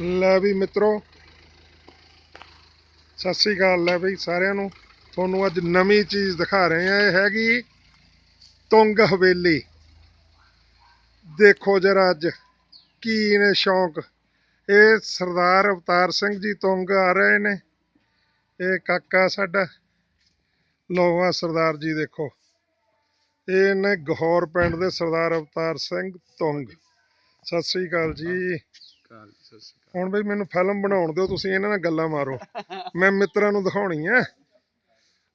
ਲੈ ਵੀ ਮਿੱਤਰੋ, ਸਤਿ ਸ੍ਰੀ ਅਕਾਲ ਲੈ ਬਈ ਸਾਰਿਆਂ ਨੂੰ। ਤੁਹਾਨੂੰ ਅੱਜ ਨਵੀਂ ਚੀਜ਼ ਦਿਖਾ ਰਹੇ ਆ ਇਹ ਹੈਗੀ ਤੁੰਗ ਹਵੇਲੀ। ਦੇਖੋ ਜਰਾ ਅੱਜ ਕੀ ਨੇ ਸ਼ੌਂਕ। ਇਹ ਸਰਦਾਰ ਅਵਤਾਰ ਸਿੰਘ ਜੀ ਤੁੰਗ ਆ ਰਹੇ ਨੇ। ਇਹ ਕਾਕਾ ਸਾਡਾ। ਲਓ ਸਰਦਾਰ ਜੀ ਦੇਖੋ। ਇਹ ਨੇ ਗਹੌਰ ਪਿੰਡ ਦੇ ਸਰਦਾਰ ਅਵਤਾਰ ਸਿੰਘ ਤੁੰਗ। ਸਤਿ ਸ੍ਰੀ ਅਕਾਲ ਜੀ। ਸਤਿ ਸ਼੍ਰੀ ਅਕਾਲ ਹੁਣ ਬਈ ਮੈਨੂੰ ਫਿਲਮ ਬਣਾਉਣ ਦਿਓ, ਤੁਸੀਂ ਇਹਨਾਂ ਨਾਲ ਗੱਲਾਂ ਮਾਰੋ। ਮੈਂ ਮਿੱਤਰਾਂ ਨੂੰ ਦਿਖਾਉਣੀ ਐ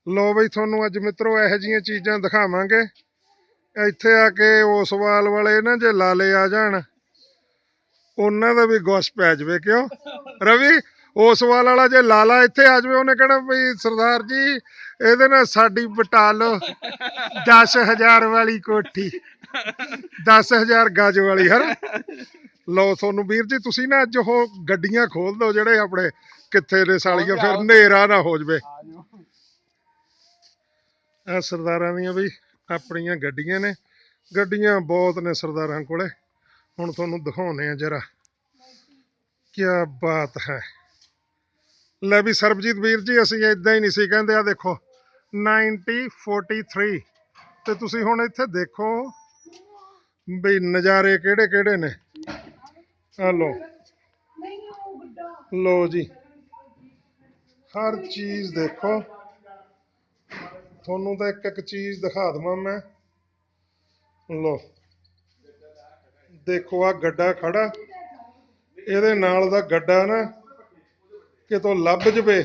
ਲੋ ਬਈ ਤੁਹਾਨੂੰ ਅੱਜ ਮਿੱਤਰੋ ਇਹੋ ਜੀਆਂ ਚੀਜ਼ਾਂ ਦਿਖਾਵਾਂਗੇ। ਇੱਥੇ ਆ ਕੇ ਓਸਵਾਲ ਵਾਲੇ ਨਾ ਜੇ ਲਾਲੇ ਆ ਜਾਣ, ਉਹਨਾਂ ਦਾ ਵੀ ਗੁੱਸ ਪੈ ਜਾਵੇ, ਕਿਉਂ? ਰਵੀ ਓਸਵਾਲ ਵਾਲਾ ਜੇ ਲਾਲਾ ਇੱਥੇ ਆ ਜਾਵੇ, ਉਹਨੇ ਕਹਿਣਾ ਬਈ ਸਰਦਾਰ ਜੀ, ਇਹਦੇ ਨਾਲ ਸਾਡੀ ਬਟਾ ਲਓ 10000 ਵਾਲੀ ਕੋਠੀ 10000 ਗਜ ਵਾਲੀ ਹਰ ਲਓ ਤੁਹਾਨੂੰ ਵੀਰ ਜੀ ਤੁਸੀਂ ਨਾ ਅੱਜ ਉਹ ਗੱਡੀਆਂ ਖੋਲ ਦਿਓ ਜਿਹੜੇ ਆਪਣੇ ਕਿੱਥੇ ਨੇ ਸਾਲੀਆਂ ਫਿਰ ਹਨੇਰਾ ਨਾ ਹੋ ਜਵੇ। ਆ ਸਰਦਾਰਾਂ ਦੀਆਂ ਵੀ ਆਪਣੀਆਂ ਗੱਡੀਆਂ ਨੇ। ਗੱਡੀਆਂ ਬਹੁਤ ਨੇ ਸਰਦਾਰਾਂ ਕੋਲੇ। ਹੁਣ ਤੁਹਾਨੂੰ ਦਿਖਾਉਨੇ ਆ ਜਰਾ। ਕੀ ਬਾਤ ਹੈ। ਲੈ ਵੀ ਸਰਬਜੀਤ ਵੀਰ ਜੀ ਅਸੀਂ ਇਦਾਂ ਹੀ ਨਹੀਂ ਸੀ ਕਹਿੰਦੇ ਆ ਦੇਖੋ 9043 ਤੇ ਤੁਸੀਂ ਹੁਣ ਇੱਥੇ ਦੇਖੋ ਵੀ ਨਜ਼ਾਰੇ ਕਿਹੜੇ ਕਿਹੜੇ ਨੇ। ਆ ਲੋ ਲੋ ਜੀ। ਹਰ ਚੀਜ਼ ਦੇਖੋ। ਤੁਹਾਨੂੰ ਤਾਂ ਇੱਕ ਇੱਕ ਚੀਜ਼ ਦਿਖਾ ਦਵਾਂ ਮੈਂ। ਲੋ ਦੇਖੋ ਆ ਗੱਡਾ ਖੜਾ। ਇਹਦੇ ਨਾਲ ਦਾ ਗੱਡਾ ਨਾ ਕਿਤੋਂ ਲੱਭ ਜਵੇ,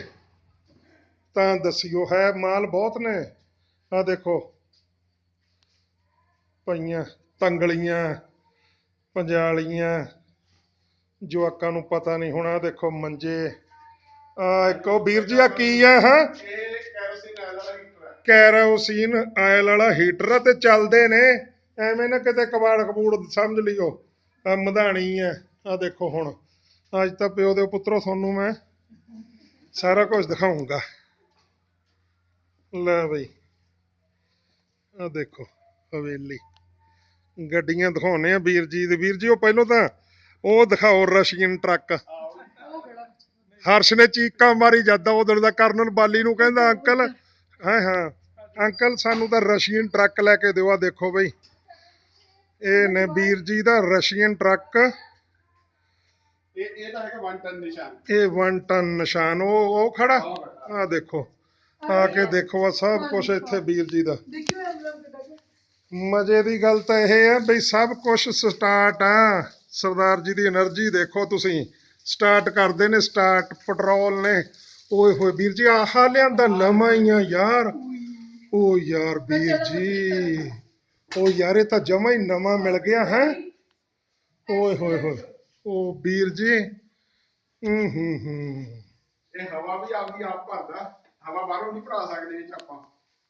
ਤਾਂ ਦੱਸਿਓ। ਹੈ, ਮਾਲ ਬਹੁਤ ਨੇ। ਆ ਦੇਖੋ। ਪਈਆਂ, ਤੰਗਲੀਆਂ, ਪੰਜਾਲੀਆਂ। ਜਵਾਕਾਂ ਨੂੰ ਪਤਾ ਨਹੀਂ ਹੋਣਾ, ਦੇਖੋ ਮੰਜੇ। ਆ ਇੱਕ ਉਹ ਵੀਰ ਜੀ ਆ ਕੀ ਆ ਹਾਂ? ਕੈਰੋਸੀਨ ਆਇਲ ਵਾਲਾ ਹੀਟਰ ਆ ਤੇ ਚੱਲਦੇ ਨੇ। ਐਵੇਂ ਨਾ ਕਿਤੇ ਕਬਾੜ ਕਬੂੜ ਸਮਝ ਲਿਓ। ਆ ਮਧਾਣੀ ਆ ਆ ਦੇਖੋ ਹੁਣ। ਅੱਜ ਤਾਂ ਪਿਓ ਦੇ ਪੁੱਤਰੋ ਤੁਹਾਨੂੰ ਮੈਂ ਸਾਰਾ ਕੁਝ ਦਿਖਾਉਂਗਾ ਲੈ ਬਈ। ਆ ਦੇਖੋ ਹਵੇਲੀ। ਗੱਡੀਆਂ ਦਿਖਾਉਨੇ ਆ ਵੀਰ ਜੀ ਦੇ। ਵੀਰ ਜੀ, ਉਹ ਪਹਿਲਾਂ ਤਾਂ ਉਹ ਦਿਖਾਓ ਰਸ਼ੀਅਨ ਟਰੱਕ। ਹਰਸ਼ ਨੇ ਚੀਕਾਂ ਮਾਰੀ ਜਾਂਦਾ ਉਦੋਂ ਦਾ ਕਰਨਲ ਬਾਲੀ ਨੂੰ ਕਹਿੰਦਾ ਅੰਕਲ ਹਾਂ ਹਾਂ ਅੰਕਲ ਸਾਨੂੰ ਤਾਂ ਰਸ਼ੀਅਨ ਟਰੱਕ ਲੈ ਕੇ ਦਿਓ ਆ ਦੇਖੋ ਬਈ। ਇਹ ਨੇ ਵੀਰ ਜੀ ਦਾ ਰਸ਼ੀਅਨ ਟਰੱਕ। ਇਹ ਇਹ ਤਾਂ ਹੈਗਾ 1 ਟਨ ਨਿਸ਼ਾਨ। ਇਹ 1 ਟਨ ਨਿਸ਼ਾਨ ਉਹ ਉਹ ਖੜਾ? ਆ ਦੇਖੋ ਆ ਕੇ ਦੇਖੋ ਆ ਸਭ ਕੁਝ ਇੱਥੇ ਵੀਰ ਜੀ ਦਾ। ਮਜ਼ੇ ਦੀ ਗੱਲ ਤਾਂ ਇਹ ਹੈ ਬਈ ਸਭ ਕੁਝ ਸਟਾਰਟ ਆ। ਸਰਦਾਰ ਜੀ ਦੀ એનર્ਜੀ ਦੇਖੋ ਤੁਸੀਂ। ਸਟਾਰਟ ਕਰਦੇ ਨੇ ਸਟਾਰਟ ਪੈਟਰੋਲ ਨੇ। ਓਏ ਹੋਏ ਵੀਰ ਜੀ ਆਹਾ ਲਿਆਂਦਾ ਨਵਾਂ ਹੀ ਆ ਯਾਰ। ਓ ਯਾਰ ਵੀਰ ਜੀ। ਓ ਯਾਰ ਇਹ ਤਾਂ ਜਮਾ ਹੀ ਨਵਾਂ ਮਿਲ ਗਿਆ ਹੈ। ਓਏ ਹੋਏ ਹੋਏ। ਓ ਵੀਰ ਜੀ। ਹੂੰ ਹੂੰ ਹੂੰ। ਹਵਾ ਵੀ ਆਪਦੀ ਆਪ ਭਰਦਾ। ਹਵਾ ਬਾਹਰੋਂ ਨਹੀਂ ਭਰਾ ਸਕਦੇ ਵਿੱਚ ਆਪਾਂ।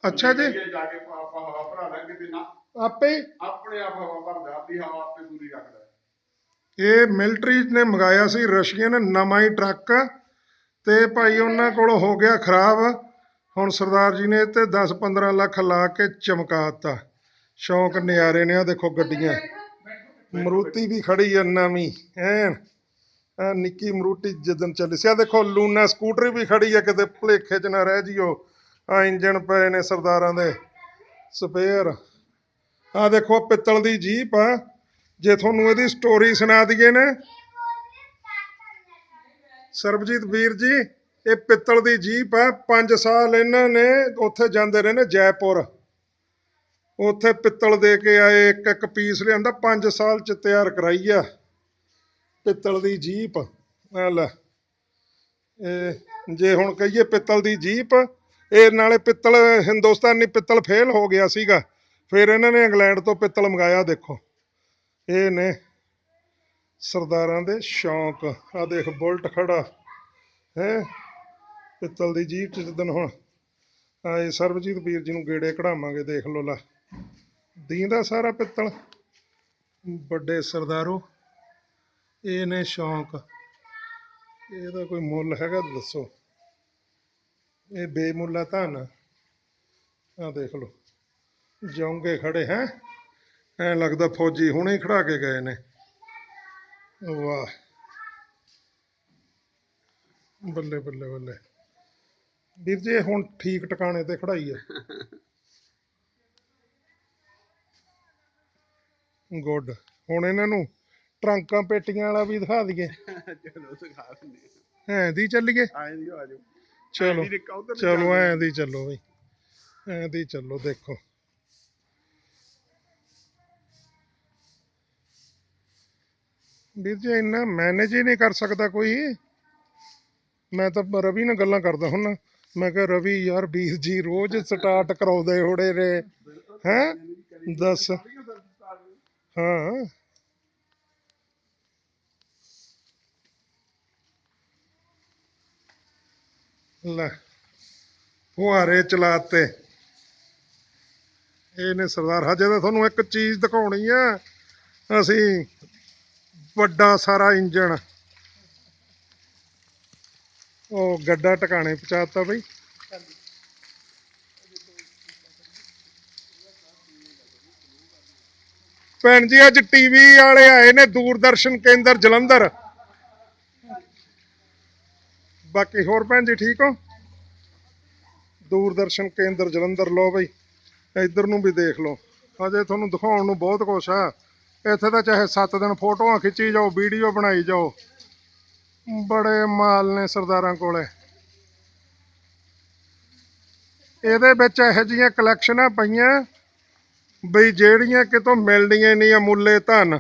ਅੱਛਾ ਜੀ। ਜਾ ਕੇ ਆਪਾਂ ਹਵਾ ਭਰਾ ਲਾਂਗੇ ਤੇ ਆਪੇ ਆਪਣੇ ਆਪ ਹਵਾ ਭਰਦਾ ਆਪਣੀ ਹਵਾ ਆਪੇ ਪੂਰੀ ਰੱਖਦਾ। ਇਹ ਮਿਲਟਰੀ ਨੇ ਮੰਗਾਇਆ ਸੀ ਰਸ਼ੀਅਨ ਨਵਾਂ ਹੀ ਟਰੱਕ ਤੇ ਭਾਈ ਉਹਨਾਂ ਕੋਲ ਹੋ ਗਿਆ ਖਰਾਬ। ਹੁਣ ਸਰਦਾਰ ਜੀ ਨੇ ਇਹ ਤੇ 10-15 ਲੱਖ ਲਾ ਕੇ ਚਮਕਾਤਾ ਸ਼ੌਂਕ ਨਿਆਰੇ ਨੇ ਆ ਦੇਖੋ ਗੱਡੀਆਂ। ਮਰੂਤੀ ਵੀ ਖੜੀ ਆ ਨਵੀਂ ਐਨ। ਆ ਨਿੱਕੀ ਮਰੂਤੀ ਜਦਨ ਚੱਲੀ ਸੀ। ਆ ਦੇਖੋ ਲੂਨਾ ਸਕੂਟਰੀ ਵੀ ਖੜੀ ਆ ਕਿਤੇ ਭੁਲੇਖੇ 'ਚ ਨਾ ਰਹਿ ਜਿਓ। ਆ ਇੰਜਣ ਪਏ ਨੇ ਸਰਦਾਰਾਂ ਦੇ। ਸਪੇਅਰ। ਆ ਦੇਖੋ ਪਿੱਤਲ ਦੀ ਜੀਪ ਆ। ਜੇ ਤੁਹਾਨੂੰ ਇਹਦੀ ਸਟੋਰੀ ਸੁਣਾ ਦਈਏ ਨਾ। ਸਰਬਜੀਤ ਵੀਰ ਜੀ, ਇਹ ਪਿੱਤਲ ਦੀ ਜੀਪ ਹੈ 5 ਸਾਲ ਇਹਨਾਂ ਨੇ ਉੱਥੇ ਜਾਂਦੇ ਰਹੇ ਨੇ ਜੈਪੁਰ। ਉੱਥੇ ਪਿੱਤਲ ਦੇ ਕੇ ਆਏ, ਇੱਕ ਇੱਕ ਪੀਸ ਲਿਆਂਦਾ 5 ਸਾਲ ਚ ਤਿਆਰ ਕਰਾਈ ਆ ਪਿੱਤਲ ਦੀ ਜੀਪ। ਆ ਲੈ, ਇਹ ਜੇ ਹੁਣ ਕਹੀਏ ਪਿੱਤਲ ਦੀ ਜੀਪ, ਇਹ ਨਾਲੇ ਪਿੱਤਲ ਹਿੰਦੁਸਤਾਨੀ ਪਿੱਤਲ ਫੇਲ ਹੋ ਗਿਆ ਸੀਗਾ। ਫਿਰ ਇਹਨਾਂ ਨੇ ਇੰਗਲੈਂਡ ਤੋਂ ਪਿੱਤਲ ਮੰਗਾਇਆ, ਦੇਖੋ। ਇਹ ਨੇ ਸਰਦਾਰਾਂ ਦੇ ਸ਼ੌਂਕ। ਆ ਦੇਖ, ਬੁਲਟ ਖੜਾ। ਹੈ? ਪਿੱਤਲ ਦੀ ਜੀਪ ਚ ਜਿੱਦਣ ਹੁਣ ਆਏ ਸਰਬਜੀਤ ਵੀਰ ਜੀ ਨੂੰ ਗੇੜੇ ਕਢਾਵਾਂਗੇ, ਦੇਖ ਲੋ ਲਾ। ਦੀਂਦਾ ਸਾਰਾ ਪਿੱਤਲ। ਵੱਡੇ ਸਰਦਾਰੋ, ਇਹ ਨੇ ਸ਼ੌਂਕ। ਇਹਦਾ ਕੋਈ ਮੁੱਲ ਹੈਗਾ ਦੱਸੋ। ਇਹ ਬੇਮੁੱਲਾ ਧਨ। ਆ ਦੇਖ ਲੋ ਜੌਂਗੇ ਖੜੇ, ਹੈ? ਐ ਲੱਗਦਾ ਫੌਜੀ ਹੁਣੇ ਖੜਾ ਕੇ ਗਏ ਨੇ। ਵਾਹ। ਬੱਲੇ ਬੱਲੇ ਬੱਲੇ। ਵੀਰ ਜੀ ਇਹ ਹੁਣ ਠੀਕ ਟਿਕਾਣੇ ਤੇ ਖੜਾਈ ਹੈ ਗੁੱਡ। ਹੁਣ ਇਹਨਾਂ ਨੂੰ ਟਰੰਕਾਂ ਪੇਟੀਆਂ ਵਾਲਾ ਵੀ ਦਿਖਾ ਦਈਏ। ਚਲੋ ਸਿਖਾ ਦਿੰਦੇ ਐਂ ਦੀ ਚੱਲੀਏ? ਆਏ ਦੀ ਆ ਜਾਓ। ਚਲੋ ਚਲੋ ਐਂ ਦੀ ਚੱਲੋ ਬਈ। ਐਂ ਦੀ ਚੱਲੋ ਦੇਖੋ। ਵੀਰ ਜੀ, ਇੰਨਾ ਮੈਨੇਜ ਹੀ ਨਹੀਂ ਕਰ ਸਕਦਾ ਕੋਈ। ਮੈਂ ਤਾਂ ਰਵੀ ਨਾਲ ਗੱਲਾਂ ਕਰਦਾ ਹੁਣ ਮੈਂ ਕਿਹਾ, ਰਵੀ ਯਾਰ, ਵੀਰ ਜੀ ਰੋਜ਼ ਸਟਾਰਟ ਕਰਾਉਂਦੇ ਹੋੜੇ ਨੇ। ਹੈ? ਦੱਸ। ਹਾਂ। ਲੈ, ਫੁਹਾਰੇ ਚਲਾਤੇ। ਇਹ ਨੇ ਸਰਦਾਰ, ਹਜੇ ਤਾਂ ਤੁਹਾਨੂੰ ਇੱਕ ਚੀਜ਼ ਦਿਖਾਉਣੀ ਆ। ਅਸੀਂ ਵੱਡਾ ਸਾਰਾ ਇੰਜਣ। ਉਹ ਗੱਡਾ ਟਿਕਾਣੇ ਪਹੁੰਚਾਤਾ ਬਈ। ਭੈਣ ਜੀ, ਅੱਜ ਟੀਵੀ ਵਾਲੇ ਆਏ ਨੇ ਦੂਰਦਰਸ਼ਨ ਕੇਂਦਰ ਜਲੰਧਰ। ਬਾਕੀ ਹੋਰ ਭੈਣ ਜੀ, ਠੀਕ ਹੋ? ਦੂਰਦਰਸ਼ਨ ਕੇਂਦਰ ਜਲੰਧਰ ਲੋ ਬਈ। ਇੱਧਰ ਨੂੰ ਵੀ ਦੇਖ ਲਓ। ਹਜੇ ਤੁਹਾਨੂੰ ਦਿਖਾਉਣ ਨੂੰ ਬਹੁਤ ਕੁਛ ਆ ਇੱਥੇ ਤਾਂ ਚਾਹੇ 7 ਦਿਨ ਫੋਟੋਆਂ ਖਿੱਚੀ ਜਾਓ ਵੀਡੀਓ ਬਣਾਈ ਜਾਓ। ਬੜੇ ਮਾਲ ਨੇ ਸਰਦਾਰਾਂ ਕੋਲੇ। ਇਹਦੇ ਵਿੱਚ ਇਹੋ ਜਿਹੀਆਂ ਕਲੈਕਸ਼ਨਾਂ ਪਈਆਂ ਬਈ ਜਿਹੜੀਆਂ ਕਿਤੋਂ ਮਿਲਣੀਆਂ ਨਹੀਂ ਆ, ਮੁੱਲੇ ਧਨ।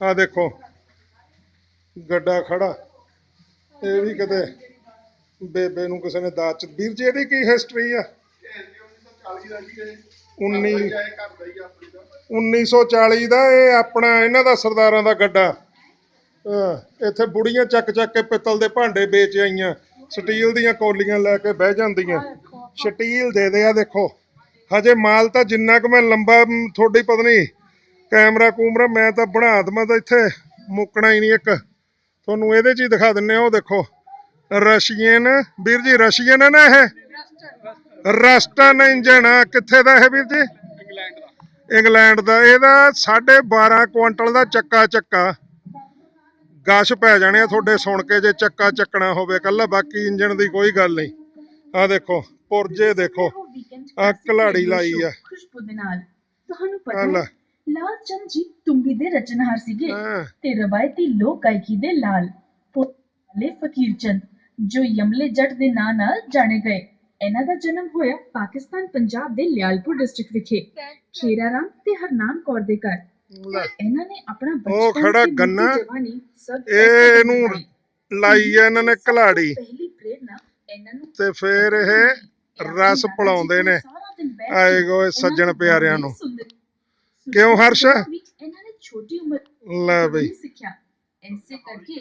ਆ ਦੇਖੋ, ਗੱਡਾ ਖੜਾ। ਇਹ ਵੀ ਕਿਤੇ ਬੇਬੇ ਨੂੰ ਕਿਸੇ ਨੇ ਦਾਤ ਚ ਵੀਰ ਜੀ, ਇਹਦੀ ਕੀ ਹਿਸਟਰੀ ਆ? 1940 ਦਾ ਜੀ ਇਹ 19 ਜਾਏ ਕਰਦਾ ਹੀ ਆਪਣੀ ਦਾ 1940 ਦਾ ਇਹ ਆਪਣਾ ਇਹਨਾਂ ਦਾ ਸਰਦਾਰਾਂ ਦਾ ਗੱਡਾ। ਇੱਥੇ ਬੁੜੀਆਂ ਚੱਕ ਚੱਕ ਕੇ ਪਿੱਤਲ ਦੇ ਭਾਂਡੇ ਵੇਚ ਆਈਆਂ। ਸਟੀਲ ਦੀਆਂ ਕੌਲੀਆਂ ਲੈ ਕੇ ਬਹਿ ਜਾਂਦੀਆਂ। ਸਟੀਲ ਦੇ ਦੇ ਆ ਦੇਖੋ। ਹਜੇ ਮਾਲ ਤਾਂ ਜਿੰਨਾ ਕੁ ਮੈਂ ਲੰਬਾ ਤੁਹਾਡੀ ਪਤਾ ਨਹੀਂ ਕੈਮਰਾ ਕੂਮਰਾ ਮੈਂ ਤਾਂ ਬਣਾ ਦਵਾਂ ਤਾਂ ਇੱਥੇ ਮੁੱਕਣਾ ਹੀ ਨਹੀਂ ਇੱਕ। ਤੁਹਾਨੂੰ ਇਹਦੇ 'ਚ ਹੀ ਦਿਖਾ ਦਿੰਨੇ ਆ ਉਹ ਦੇਖੋ। ਰਸ਼ੀਅਨ ਵੀਰ ਜੀ ਰਸ਼ੀਅਨ ਹੈ ਨਾ ਇਹ? ਰਸਟਨ ਇੰਜਨ ਆ ਕਿੱਥੇ ਦਾ ਇਹ ਵੀਰ ਜੀ? ਇੰਗਲੈਂਡ ਦਾ। ਇੰਗਲੈਂਡ ਦਾ ਇਹਦਾ 12.5 ਕੁਇੰਟਲ ਦਾ ਚੱਕਾ ਚੱਕਾ। ਗਸ਼ ਪੈ ਜਾਣੇ ਆ ਤੁਹਾਡੇ ਸੁਣ ਕੇ ਜੇ ਚੱਕਾ ਚੱਕਣਾ ਹੋਵੇ ਕੱਲਾ ਬਾਕੀ ਇੰਜਣ ਦੀ ਕੋਈ ਗੱਲ ਨਹੀਂ। ਆ ਦੇਖੋ ਪੁਰਜੇ ਦੇਖੋ ਆ ਕਲਾੜੀ ਲਾਈ ਆ। ਖੁਸ਼ਬੂ ਦੇ ਨਾਲ। ਤੁਹਾਨੂੰ ਪਤਾ ਲਾਲ ਚੰਦ ਜੀ ਤੁੰਬੀ ਦੇ ਰਚਨਹਾਰ ਸੀਗੇ ਤੇ ਰਵਾਇਤੀ ਲੋਕ ਗਾਇਕੀ ਦੇ ਲਾਲ। ਵਾਲੇ ਫਕੀਰ ਚੰਦ ਜੋ ਯਮਲੇ ਜੱਟ ਦੇ ਨਾਂ ਨਾਲ ਜਾਣੇ ਗਏ। ਇਹਨਾਂ ਦਾ ਜਨਮ ਹੋਇਆ ਪਾਕਿਸਤਾਨ ਪੰਜਾਬ ਦੇ ਲਿਆਲਪੁਰ ਡਿਸਟ੍ਰਿਕਟ ਵਿਖੇ। ਖੇਰਾ ਰਾਮ ਤੇ ਹਰਨਾਮ ਕੌਰ ਦੇ ਘਰ। ਇਹਨਾਂ ਨੇ ਆਪਣਾ ਉਹ ਬਚਪਨ ਖੜਾ ਗੰਨਾ। ਇਹ ਇਹਨੂੰ। ਲਾਈ ਆ ਇਹਨਾਂ ਨੇ ਕਲਾੜੀ ਪਹਿਲੀ ਪ੍ਰੇਰਨਾ ਇਹਨਾਂ ਨੂੰ ਤੇ ਫਿਰ ਇਹ ਰਸ ਪਿਲਾਉਂਦੇ ਨੇ। ਆਏ ਗੋਏ ਸੱਜਣ ਪਿਆਰਿਆਂ ਨੂੰ। ਕਿਉਂ ਹਰਸ਼? ਇਹਨਾਂ ਨੇ ਛੋਟੀ ਉਮਰ ਲੈ ਬਈ। ਸਿੱਖਿਆ। ਐਸੇ ਕਰਕੇ